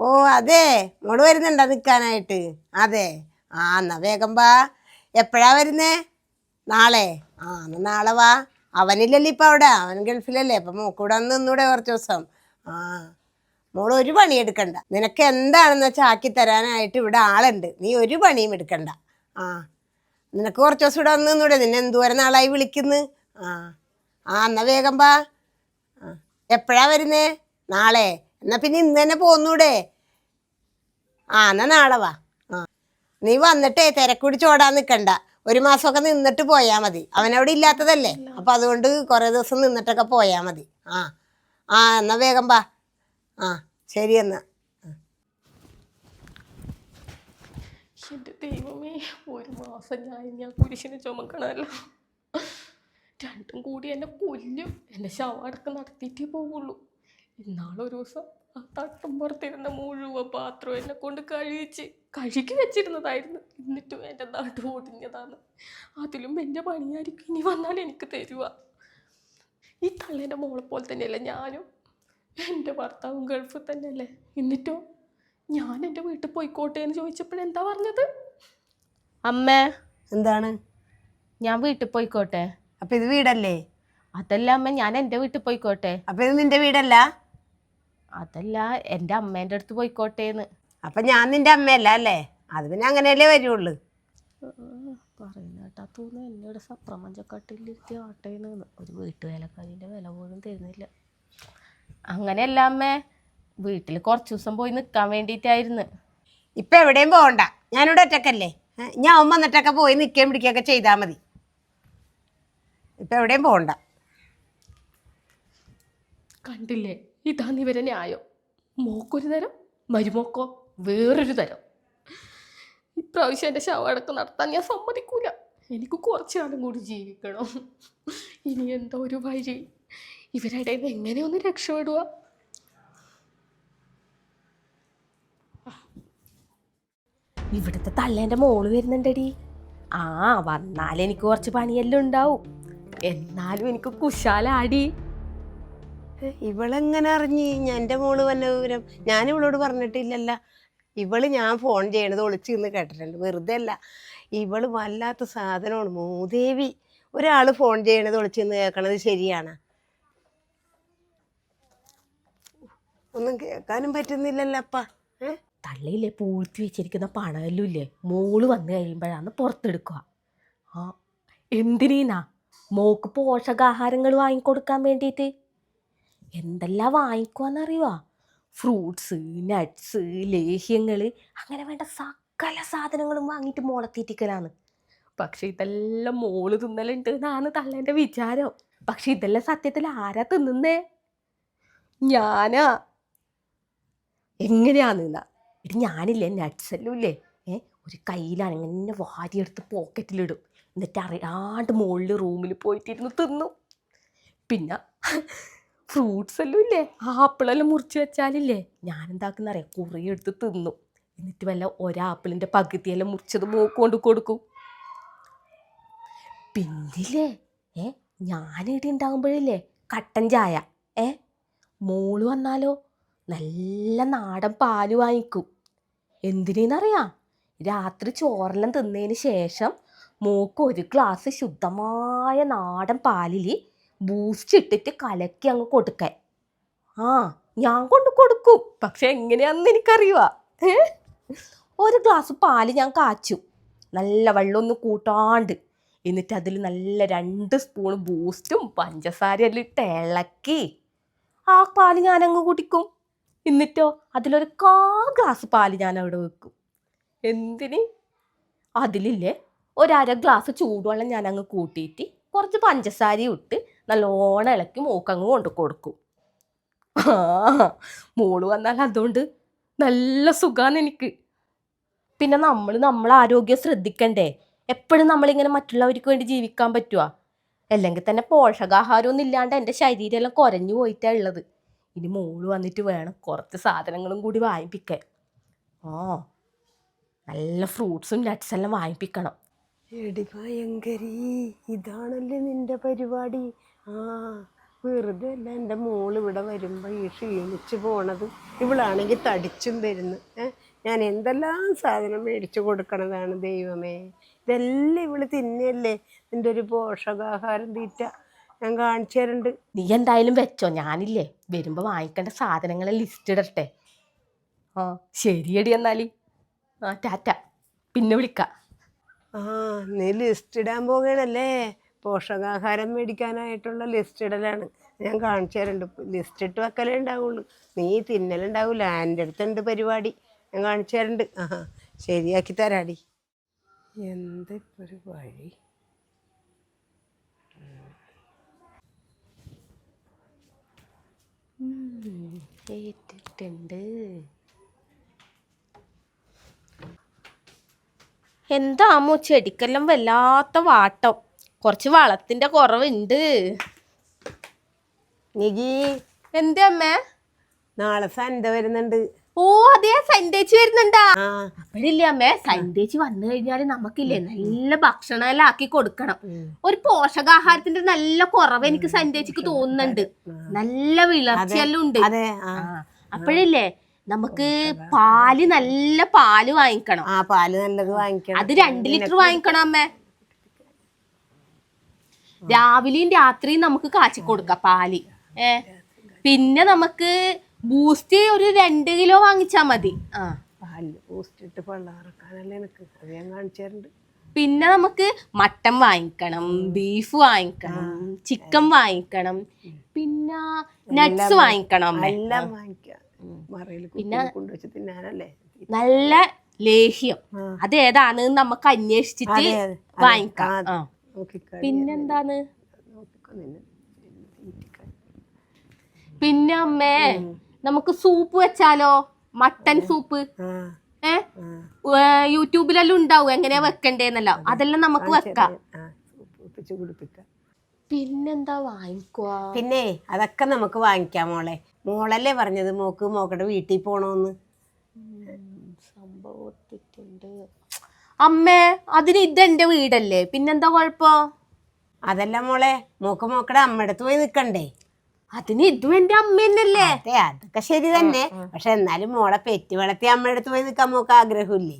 ഓ അതെ. മോൾ വരുന്നുണ്ടോ നിൽക്കാനായിട്ട്? അതെ. ആ എന്നാ വേഗം വാ. എപ്പോഴാ വരുന്നേ? നാളെ. ആ എന്നാ നാളെ വാ. അവനില്ലല്ലോ ഇപ്പം അവിടെ. അവൻ ഗൾഫിലല്ലേ. അപ്പം മോക്കൂടെ ഒന്ന് നിന്നൂടെ കുറച്ച് ദിവസം. ആ. മോൾ ഒരു പണി എടുക്കണ്ട. നിനക്ക് എന്താണെന്ന് വെച്ചാൽ ആക്കി തരാനായിട്ട് ഇവിടെ ആളുണ്ട്. നീ ഒരു പണിയും എടുക്കണ്ട. ആ. നിനക്ക് കുറച്ച് ദിവസം ഇവിടെ വന്ന് നിന്നൂടെ. നിന്നെ എന്തോരം നാളായി വിളിക്കുന്നു? ആ. ആ എന്നാ വേഗം വാ. എപ്പോഴാ വരുന്നേ? നാളെ. എന്നാ പിന്നെ ഇന്ന് തന്നെ പോന്നൂടെ? ആ എന്നാ നാളെ വാ. ആ. നീ വന്നിട്ടേ തിരക്കുടിച്ച് ഓടാൻ നിൽക്കണ്ട ഒരു മാസമൊക്കെ നിന്നിട്ട് പോയാൽ മതി. അവനവിടെ ഇല്ലാത്തതല്ലേ? അപ്പം അതുകൊണ്ട് കുറേ ദിവസം നിന്നിട്ടൊക്കെ പോയാൽ മതി. ആ. ആ എന്നാ വേഗം വാ. ആ ശരി എന്നാ. എന്റെ ദൈവമേ ഒരു മാസം ഞാൻ ഞാൻ കുരിശിനെ ചുമക്കണമല്ലോ. രണ്ടും കൂടി എന്നെ കൊല്ലും. എന്റെ ശവടക്കം നടത്തിയിട്ടേ പോവുള്ളൂ. ഇന്നാളൊരു ദിവസം ആ തട്ടും പുറത്തിരുന്ന മുഴുവൻ പാത്രം എന്നെ കൊണ്ട് കഴിച്ച് കഴുകി വെച്ചിരുന്നതായിരുന്നു. എന്നിട്ടും എന്റെ നാട് ഓടിഞ്ഞതാണ് അതിലും എന്റെ പണിയായിരിക്കും ഇനി വന്നാൽ എനിക്ക് തരുക. ഈ തള്ളേന്റെ മോളെ പോലെ തന്നെയല്ലേ ഞാനും? എന്റെ ഭർത്താവും ഗൾഫിൽ തന്നെയല്ലേ? എന്നിട്ടോ? ഞാൻ എന്റെ വീട്ടിൽ പോയിക്കോട്ടെ എന്ന് ചോദിച്ചപ്പോഴെന്താ പറഞ്ഞത്? അമ്മേ. എന്താണ്? ഞാൻ വീട്ടിൽ പോയിക്കോട്ടെ. അപ്പൊ ഇത് വീടല്ലേ? അതല്ല അമ്മ ഞാൻ എന്റെ വീട്ടിൽ പോയിക്കോട്ടെ. അപ്പൊ ഇത് നിന്റെ വീടല്ല? അതല്ല എന്റെ അമ്മേന്റെ അടുത്ത് പോയിക്കോട്ടെ എന്ന് അപ്പം ഞാൻ നിന്റെ അമ്മയല്ല അല്ലേ? അത് പിന്നെ അങ്ങനെയല്ലേ വരുള്ളൂ. പറയുന്ന കേട്ടാ തോന്നുന്നു എന്നോട് സപ്രമഞ്ചക്കട്ടിലിരുത്തി ആട്ടേന്ന് ഒരു വീട്ടുവേലക്കാരിന്റെ വില പോലും തരുന്നില്ല. അങ്ങനെയല്ല അമ്മേ വീട്ടിൽ കുറച്ച് ദിവസം പോയി നിൽക്കാൻ വേണ്ടിയിട്ടായിരുന്നു. ഇപ്പം എവിടെയും പോകണ്ട. ഞാനിവിടെ ഒറ്റക്കല്ലേ? ഞാൻ അമ്മ എന്നിട്ടൊക്കെ പോയി നിൽക്കുകയും പിടിക്കുകയൊക്കെ ചെയ്താൽ മതി. ഇപ്പം എവിടെയും പോകണ്ട. കണ്ടില്ലേ? ഇതാണ് ഇവരെ ന്യായം. മോക്കൊരു തരം മരുമോക്കോ വേറൊരു തരം. ഇപ്രാവശ്യം എന്റെ ശവടക്കം നടത്താൻ ഞാൻ സമ്മതിക്കൂല. എനിക്ക് കുറച്ച് കാലം കൂടി ജീവിക്കണം. ഇനി എന്താ ഒരു വഴി. ഇവരുടെ എങ്ങനെ ഒന്ന് രക്ഷപ്പെടുക? ഇവിടുത്തെ തള്ളേന്റെ മോൾ വരുന്നുണ്ടടി. ആ വന്നാൽ എനിക്ക് കുറച്ച് പണിയെല്ലാം ഉണ്ടാവും. എന്നാലും എനിക്ക് കുശാലാടി. ഇവളെങ്ങനെ അറിഞ്ഞ്? ഞാൻ എന്റെ മോൾ വന്ന വിവരം ഞാൻ ഇവളോട് പറഞ്ഞിട്ടില്ലല്ല. ഇവൾ ഞാൻ ഫോൺ ചെയ്യണത് ഒളിച്ചു നിന്ന് കേട്ടിട്ടുണ്ട്. വെറുതെ അല്ല. ഇവൾ വല്ലാത്ത സാധനമാണ്. മൂദേവി ഒരാൾ ഫോൺ ചെയ്യണത് ഒളിച്ചു നിന്ന് കേൾക്കണത് ശരിയാണ്. ഒന്നും കേൾക്കാനും പറ്റുന്നില്ലല്ലോ അപ്പ. ഏ? തള്ളിയില്ലേ? പൂഴ്ത്തി വെച്ചിരിക്കുന്ന പണമെല്ലാം ഇല്ലേ മോൾ വന്നു കഴിയുമ്പോഴാണ് പുറത്തെടുക്കുക. ആ എന്തിനീനാ? മോക്ക് പോഷകാഹാരങ്ങൾ വാങ്ങിക്കൊടുക്കാൻ വേണ്ടിയിട്ട് എന്തെല്ലാം വാങ്ങിക്കുവാന്നറിയുവാ? ഫ്രൂട്ട്സ് നട്ട്സ് ലേഹ്യങ്ങൾ അങ്ങനെ വേണ്ട സകല സാധനങ്ങളും വാങ്ങിയിട്ട് മോളെ പക്ഷേ ഇതെല്ലാം മോൾ തിന്നലുണ്ട് എന്നാണ് തള്ളേന്റെ വിചാരം. പക്ഷെ ഇതെല്ലാം സത്യത്തിൽ ആരാ തിന്നുന്നേ? ഞാനാ. എങ്ങനെയാന്ന് എന്നാ ഇത് ഞാനില്ലേ നട്ട്സ് എല്ലാം ഇല്ലേ? ഏ ഒരു കയ്യിലാണ് ഇങ്ങനെ വാരിയെടുത്ത് പോക്കറ്റിലിടും. എന്നിട്ട് അറിയാണ്ട് മുകളിൽ റൂമിൽ പോയിട്ടിരുന്ന് തിന്നു. പിന്നെ ഫ്രൂട്ട്സ് എല്ലാം ഇല്ലേ ആപ്പിളെല്ലാം മുറിച്ച് വെച്ചാലില്ലേ? ഞാൻ എന്താക്കുന്ന അറിയാം കുറേ എടുത്ത് തിന്നു. എന്നിട്ട് വല്ല ഒരാപ്പിളിന്റെ പകുതിയെല്ലാം മുറിച്ചത് മൂക്കൊണ്ട് കൊടുക്കും. പിന്നില്ലേ? ഏ? ഞാനിവിടെ ഉണ്ടാകുമ്പോഴില്ലേ കട്ടൻ ചായ. ഏ? മോൾ വന്നാലോ? നല്ല നാടൻ പാൽ വാങ്ങിക്കും. എന്തിനേന്നറിയാം? രാത്രി ചോറെല്ലാം തിന്നതിന് ശേഷം മോക്ക് ഒരു ഗ്ലാസ് ശുദ്ധമായ നാടൻ പാലിൽ ബൂസ്റ്റ് ഇട്ടിട്ട് കലക്കി അങ്ങ് കൊടുക്കാൻ. ആ ഞാൻ കൊണ്ട് കൊടുക്കും. പക്ഷെ എങ്ങനെയാണെന്ന് എനിക്കറിയുക ഒരു ഗ്ലാസ് പാൽ ഞാൻ കാച്ചു. നല്ല വെള്ളമൊന്നും കൂട്ടാണ്ട്. എന്നിട്ട് അതിൽ നല്ല രണ്ട് സ്പൂൺ ബൂസ്റ്റും പഞ്ചസാരയെല്ലാം ഇട്ട് ഇളക്കി. ആ പാൽ അങ്ങ് കുടിക്കും. എന്നിട്ടോ അതിലൊരു കാ ഗ്ലാസ് പാൽ ഞാൻ അവിടെ വെക്കും. എന്തിന്? അതിലില്ലേ ഒരര ഗ്ലാസ് ചൂടുവെള്ളം ഞാൻ അങ്ങ് കൂട്ടിയിട്ട് കുറച്ച് പഞ്ചസാരയും ഇട്ട് നല്ലോണം ഇളക്കി മൂക്കങ്ങ് കൊണ്ട് കൊടുക്കും. ആ മോൾ വന്നാൽ അതുകൊണ്ട് നല്ല സുഖമാണ് എനിക്ക്. പിന്നെ നമ്മൾ നമ്മളെ ആരോഗ്യം ശ്രദ്ധിക്കണ്ടേ? എപ്പോഴും നമ്മളിങ്ങനെ മറ്റുള്ളവർക്ക് വേണ്ടി ജീവിക്കാൻ പറ്റുക അല്ലെങ്കിൽ തന്നെ പോഷകാഹാരമൊന്നും ഇല്ലാണ്ട് എന്റെ ശരീരമെല്ലാം കുരഞ്ഞു പോയിട്ടാണ് ഉള്ളത്. ഇനി മോൾ വന്നിട്ട് വേണം കുറച്ച് സാധനങ്ങളും കൂടി വാങ്ങിപ്പിക്കാൻ. ഓ നല്ല ഫ്രൂട്ട്സും നട്ട്സ് എല്ലാം വാങ്ങിപ്പിക്കണം. എടി ഭയങ്കരി ഇതാണല്ലേ നിന്റെ പരിപാടി. ആ വെറുതെ അല്ല എന്റെ മോൾ ഇവിടെ വരുമ്പോൾ ഈ ക്ഷീണിച്ച് പോണത്. ഇവളാണെങ്കിൽ തടിച്ചും വരുന്നു. ഏ ഞാൻ എന്തെല്ലാം സാധനം മേടിച്ചു കൊടുക്കണതാണ് ദൈവമേ. ഇതെല്ലാം ഇവൾ തിന്നല്ലേ നിന്റെ ഒരു പോഷകാഹാരം തീറ്റ ഞാൻ കാണിച്ചു തരുന്നുണ്ട് നീ എന്തായാലും വെച്ചോ? ഞാനില്ലേ വരുമ്പോൾ വാങ്ങിക്കേണ്ട സാധനങ്ങളെ ലിസ്റ്റ് ഇടട്ടെ. ആ ശരിയടി എന്നാലി. ആ ടാറ്റ. പിന്നെ വിളിക്കാം. ആ നീ ലിസ്റ്റ് ഇടാൻ പോകണല്ലേ? പോഷകാഹാരം മേടിക്കാനായിട്ടുള്ള ലിസ്റ്റ് ഇടലാണ്. ഞാൻ കാണിച്ചു തരുന്നുണ്ട് ലിസ്റ്റ് ഇട്ട് വെക്കലേ ഉണ്ടാവുള്ളൂ. നീ തിന്നലുണ്ടാവില്ല എന്റെ അടുത്തുണ്ട് പരിപാടി? ഞാൻ കാണിച്ചു തരുന്നുണ്ട് ആ ശരിയാക്കി തരാടി. എന്തിപ്പോ ഒരു വഴി? ഏറ്റിട്ടുണ്ട്. എന്താ മൂച്ചടിക്കെല്ലാം ചെടിക്കെല്ലാം വല്ലാത്ത വാട്ടം. കുറച്ച് വളത്തിന്റെ കുറവുണ്ട്. നികി. എന്തേ അമ്മേ? നാളെ സന്ത വരുന്നുണ്ട്. ഓ അതെ സൈൻഡേച്ചി വരുന്നുണ്ടാ? അപ്പോഴില്ലേ അമ്മേ സൈൻഡേച്ചി വന്നു കഴിഞ്ഞാൽ നമുക്കില്ലേ നല്ല ഭക്ഷണം എല്ലാം ആക്കി കൊടുക്കണം. ഒരു പോഷകാഹാരത്തിന്റെ നല്ല കുറവ് എനിക്ക് സൈൻഡേച്ചിക്ക് തോന്നുന്നുണ്ട്. നല്ല വിളർച്ചയെല്ലാം ഉണ്ട്. അപ്പഴില്ലേ നമുക്ക് പാൽ നല്ല പാൽ വാങ്ങിക്കണം. ആ പാൽ നല്ലത് വാങ്ങിക്കണം. അത് രണ്ട് ലിറ്റർ വാങ്ങിക്കണം അമ്മേ. രാവിലെയും രാത്രിയും നമുക്ക് കാച്ചി കൊടുക്കാം പാൽ. ഏ? പിന്നെ നമുക്ക് ബൂസ്റ്റ് ഒരു രണ്ട് കിലോ വാങ്ങിച്ചാ മതി. ആ. ബൂസ്റ്റ് ഇട്ട് പള്ളാറക്കാനല്ലേ എനിക്ക് അത് ഞാൻ കാണിച്ചു തരുന്നുണ്ട് പിന്നെ നമുക്ക് മട്ടൻ വാങ്ങിക്കണം ബീഫ് വാങ്ങിക്കണം ചിക്കൻ വാങ്ങിക്കണം പിന്നെ നട്ട്സ് വാങ്ങിക്കണം പിന്നെ എല്ലാം വാങ്ങിക്കാം. മറയിൽ കൊണ്ടുവച്ച് തിന്നാനല്ലേ? നല്ല ലേഹ്യം. അത് ഏതാണ് നമുക്ക് അന്വേഷിച്ചിട്ട്. വാങ്ങിക്കാം. പിന്നെന്താണ്. പിന്നെ അമ്മേ നമുക്ക് സൂപ്പ് വെച്ചാലോ? Mutton soup? ആ. ഏ? ആ. ഏ, യൂട്യൂബിലെല്ലാം ഉണ്ടാവും. എങ്ങനെയാ വെക്കണ്ടേന്നല്ലോ. അതെല്ലാം നമുക്ക് വെക്കാം. പിന്നെന്താ വാങ്ങിക്കുക പിന്നെ അതൊക്കെ നമുക്ക് വാങ്ങിക്കാം മോളെ. മോളല്ലേ പറഞ്ഞത് മോക്ക് മോക്കടെ വീട്ടിൽ പോണോന്ന്. സംഭവത്തിട്ടുണ്ട് അമ്മേ അതിന് ഇതെന്റെ വീടല്ലേ? പിന്നെന്താ കുഴപ്പം? അതല്ല മോളെ മൂക്ക് മോക്കടെ അമ്മയടുത്ത് പോയി നിക്കണ്ടേ. അതിന് ഇതും എന്റെ അമ്മ തന്നെയല്ലേ അതെ അതൊക്കെ ശരി തന്നെ. പക്ഷെ എന്നാലും മോളെ പെറ്റി വളർത്തി അമ്മയടുത്ത് പോയി നിക്കാൻ മോക്ക് ആഗ്രഹമില്ലേ?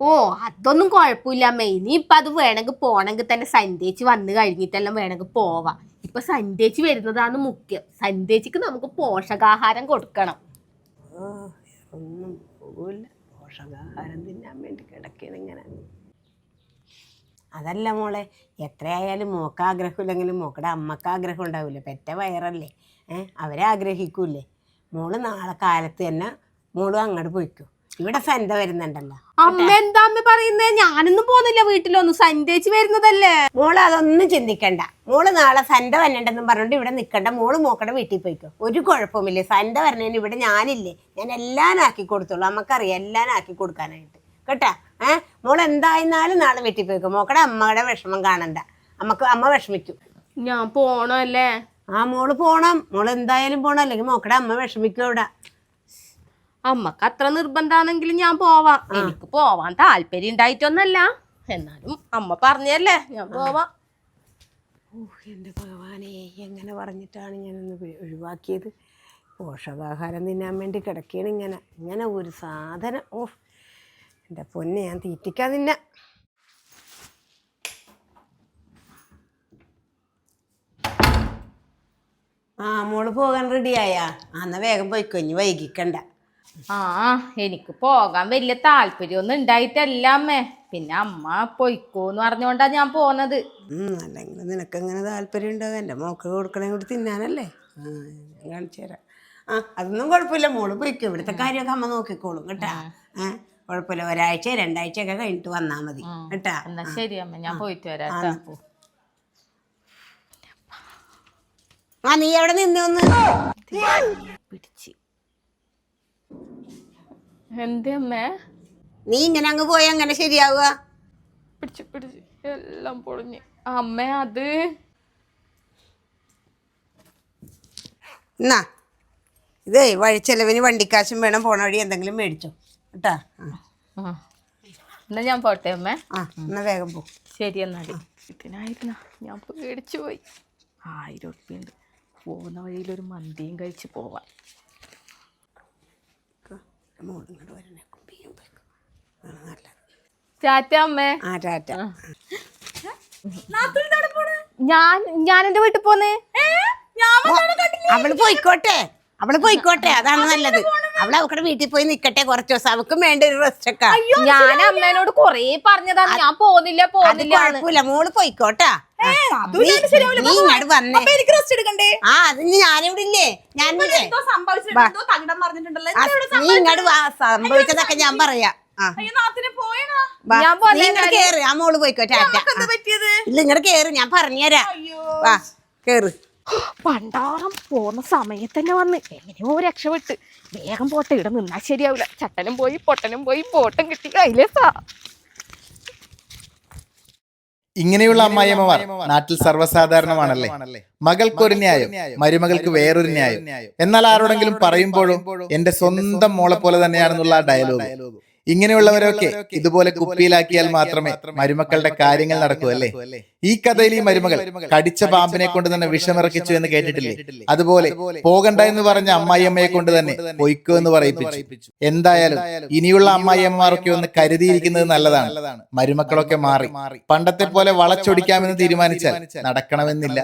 ഓ അതൊന്നും കുഴപ്പമില്ല അമ്മ. ഇനിയിപ്പൊ അത് വേണമെങ്കിൽ പോണെങ്കിൽ തന്നെ സന്ധ്യച്ച് വന്നു കഴിഞ്ഞിട്ടെല്ലാം വേണമെങ്കിൽ പോവാം. ഇപ്പൊ സന്ധ്യച്ച് വരുന്നതാണ് മുഖ്യം. സന്ധ്യച്ചക്ക് നമുക്ക് പോഷകാഹാരം കൊടുക്കണം. ഒന്നും പോകില്ല പോഷകാഹാരം തിന്നാൻ വേണ്ടി കിടക്കണം ഇങ്ങനെ. അതല്ല മോളെ എത്രയായാലും മോക്ക് ആഗ്രഹമില്ലെങ്കിലും മോക്കടെ അമ്മയ്ക്ക് ആഗ്രഹം ഉണ്ടാവില്ല പെറ്റ വയറല്ലേ? ഏഹ് അവരെ ആഗ്രഹിക്കൂലേ? മോൾ നാളെ കാലത്ത് തന്നെ മോളും അങ്ങോട്ട് പോയിക്കോ. ഇവിടെ സെന്ത വരുന്നുണ്ടല്ലോ? അമ്മ എന്താ അമ്മ പറയുന്നേ? ഞാനൊന്നും പോകുന്നില്ല വീട്ടിലൊന്നും സന്ധ്യച്ച് വരുന്നതല്ലേ? മോൾ അതൊന്നും ചിന്തിക്കണ്ട. മോൾ നാളെ സന്ത വരണ്ടെന്നും പറഞ്ഞോണ്ട് ഇവിടെ നിൽക്കണ്ട മോൾ മോക്കടെ വീട്ടിൽ പോയിക്കോ. ഒരു കുഴപ്പമില്ലേ സന്ത വരണേന് ഇവിടെ ഞാനില്ലേ. ഞാൻ എല്ലാം ആക്കി കൊടുത്തോളൂ. നമുക്കറിയാം എല്ലാം ആക്കി കൊടുക്കാനായിട്ട്. കേട്ടാ? ഏഹ് മോൾ എന്തായിരുന്നാലും നാളെ വീട്ടിൽ പോയിക്കോ. മോക്കടെ അമ്മയുടെ വിഷമം കാണണ്ട. അമ്മയ്ക്ക് അമ്മ വിഷമിക്കും. ഞാൻ പോണല്ലേ? ആ മോൾ പോണം. മോൾ എന്തായാലും പോണം. അല്ലെങ്കിൽ മോക്കടെ അമ്മ വിഷമിക്കും അവിടെ. അമ്മയ്ക്ക് അത്ര നിർബന്ധാണെങ്കിൽ ഞാൻ പോവാം. എനിക്ക് പോവാൻ താല്പര്യം ഉണ്ടായിട്ടൊന്നല്ല. എന്നാലും അമ്മ പറഞ്ഞല്ലേ ഞാൻ പോവാം. എന്റെ ഭഗവാനെ എങ്ങനെ പറഞ്ഞിട്ടാണ് ഞാനൊന്ന് ഒഴിവാക്കിയത്? പോഷകാഹാരം തിന്നാൻ വേണ്ടി കിടക്കുകയാണ് ഇങ്ങനെ. ഇങ്ങനെ ഒരു സാധനം. ഓ എന്റെ പൊന്നെ ഞാൻ തീറ്റിക്കാൻ തിന്ന ആ മോൾ പോകാൻ റെഡിയായാ അന്ന വേഗം പോയിക്കോ ഇനി വൈകിക്കണ്ട. ആ എനിക്ക് പോകാൻ വലിയ താല്പര്യമൊന്നും ഉണ്ടായിട്ടല്ല അമ്മേ പിന്നെ അമ്മ പൊയ്ക്കോന്ന് പറഞ്ഞോണ്ടാ ഞാൻ പോന്നത്. അല്ലെങ്കിൽ നിനക്ക് എങ്ങനെ താല്പര്യം ഉണ്ടാകും എന്റെ മോക്ക് കൊടുക്കണേ കൂടി തിന്നാനല്ലേ? കാണിച്ചു തരാം. ആ അതൊന്നും കുഴപ്പമില്ല. മോൾ പൊയ്ക്കും. ഇവിടുത്തെ കാര്യമൊക്കെ അമ്മ നോക്കിക്കോളും കേട്ടാ. ഏ കുഴപ്പമില്ല. ഒരാഴ്ച രണ്ടാഴ്ച ഒക്കെ കഴിഞ്ഞിട്ട് വന്നാ മതി കേട്ടാ. എന്നാ ശരി അമ്മ. ഞാൻ പോയിട്ട് വരാം ആ നീ എവിടെ നിന്നൊന്ന് പിടിച്ച്. എന്തേ അമ്മേ നീ ഇങ്ങനെ അങ്ങ് പോയി അങ്ങനെ ശരിയാവുക? പിടിച്ച് പിടിച്ച്. എല്ലാം പൊളിഞ്ഞ്. അമ്മ അത്. എന്നാ ഇതേ വഴിച്ചെലവിന് വണ്ടിക്കാശും വേണം പോണ വഴി എന്തെങ്കിലും മേടിച്ചോ. കേട്ടാ? ആ. എന്നാ ഞാൻ പോട്ടെ അമ്മേ. ആ എന്നാ വേഗം പോ. ശരി എന്നാൽ ഇതിനായിരുന്ന ഞാൻ പേടിച്ചു പോയി. ആയിരം ഉറുപ്പിയുണ്ട്. പോകുന്ന വഴിയിൽ ഒരു മന്തിയും കഴിച്ച് പോവാം. മോൾ ഇങ്ങോട്ട് വരണേ. കുമ്പിയും പോയിക്കോ. ആണ് നല്ലത്. ചാറ്റ അമ്മേ. ആ ടാറ്റ ഞാൻ ഞാൻ എന്റെ വീട്ടിൽ പോന്നേ. അവൾ പോയിക്കോട്ടെ. അവൾ പോയിക്കോട്ടെ. അതാണ് നല്ലത്. അവൾ അവക്കടെ വീട്ടിൽ പോയി നിക്കട്ടെ കുറച്ച് ദിവസം. അവക്കും വേണ്ട ഒരു റെസ്റ്റ് ഒക്കെ. ഞാൻ അമ്മേനോട് കൊറേ പറഞ്ഞതാണ്. ഞാൻ പോന്നില്ല പോന്നില്ല മോൾ പോയിക്കോട്ടാ. എനിക്ക് റെസ്റ്റ് എടുക്കണ്ടേ? ആ അത് ഇനി ഞാനിവിടെ ഇല്ലേ ഞാൻ നീ ഇങ്ങോട്ട് വാ സംഭവിച്ചതൊക്കെ ഞാൻ പറയാ. ഇങ്ങോട്ട് കേറ്. ആ മോൾ പോയിക്കോ ടാറ്റ. എന്താ പറ്റിയത്? ഇല്ല ഇങ്ങോട്ട് കേറ്. ഞാൻ പറഞ്ഞുതരാം. അയ്യോ. വാ കേറ്. പണ്ടാറം പോന്ന സമയത്ത് തന്നെ വന്ന് എങ്ങനെയോ രക്ഷപ്പെട്ട്. വേഗം പോട്ടെ ഇവിടെ നിന്നാ ശരിയാവില്ല ചട്ടനും പോയി പൊട്ടനും പോയി പോട്ടം കിട്ടി. അയിലേ സാ ഇങ്ങനെയുള്ള അമ്മായിയമ്മമാർ നാട്ടിൽ സർവസാധാരണമാണല്ലേ? മകൾക്കൊരു ന്യായം മരുമകൾക്ക് വേറൊരു ന്യായം. എന്നാൽ ആരോടെങ്കിലും പറയുമ്പോഴും എന്റെ സ്വന്തം മോളെ പോലെ തന്നെയാണെന്നുള്ള ആ ഡയലോഗ് ഇങ്ങനെയുള്ളവരൊക്കെ ഇതുപോലെ കുപ്പിയിലാക്കിയാൽ മാത്രമേ മരുമക്കളുടെ കാര്യങ്ങൾ നടക്കൂ അല്ലേ? ഈ കഥയിൽ ഈ മരുമകൾ കടിച്ച പാമ്പിനെ കൊണ്ട് തന്നെ വിഷമിറക്കിച്ചു എന്ന് കേട്ടിട്ടില്ലേ? അതുപോലെ പോകണ്ട എന്ന് പറഞ്ഞ അമ്മായിയമ്മയെ കൊണ്ട് തന്നെ പൊയ്ക്കോ എന്ന് പറയിപ്പിച്ചു. എന്തായാലും ഇനിയുള്ള അമ്മായിയമ്മമാരൊക്കെ ഒന്ന് കരുതിയിരിക്കുന്നത് നല്ലതാണ്. മരുമക്കളൊക്കെ മാറി. പണ്ടത്തെ പോലെ വളച്ചൊടിക്കാമെന്ന് തീരുമാനിച്ചാൽ നടക്കണമെന്നില്ല.